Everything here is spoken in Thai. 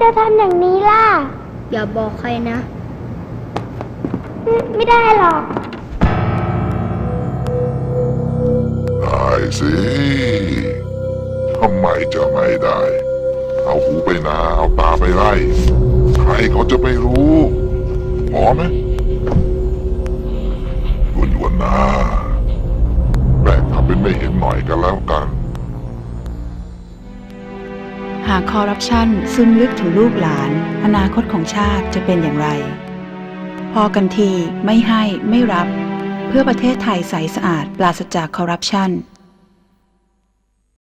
จะทำอย่างนี้ล่ะ อย่าบอกใครนะอืมไม่ได้หรอก ได้สิทำไมจะไม่ได้ เอาหูไปนา เอาตาไปไล่ ใครเขาจะไปรู้พอไหมหยวนหยวนๆนะแบกทำเป็นไม่เห็นหน่อยกันแล้วกัน หากคอร์รัปชันซึมลึกถึงลูกหลาน อนาคตของชาติจะเป็นอย่างไร พอกันทีไม่ให้ไม่รับ เพื่อประเทศไทยใสสะอาดปราศจากคอร์รัปชัน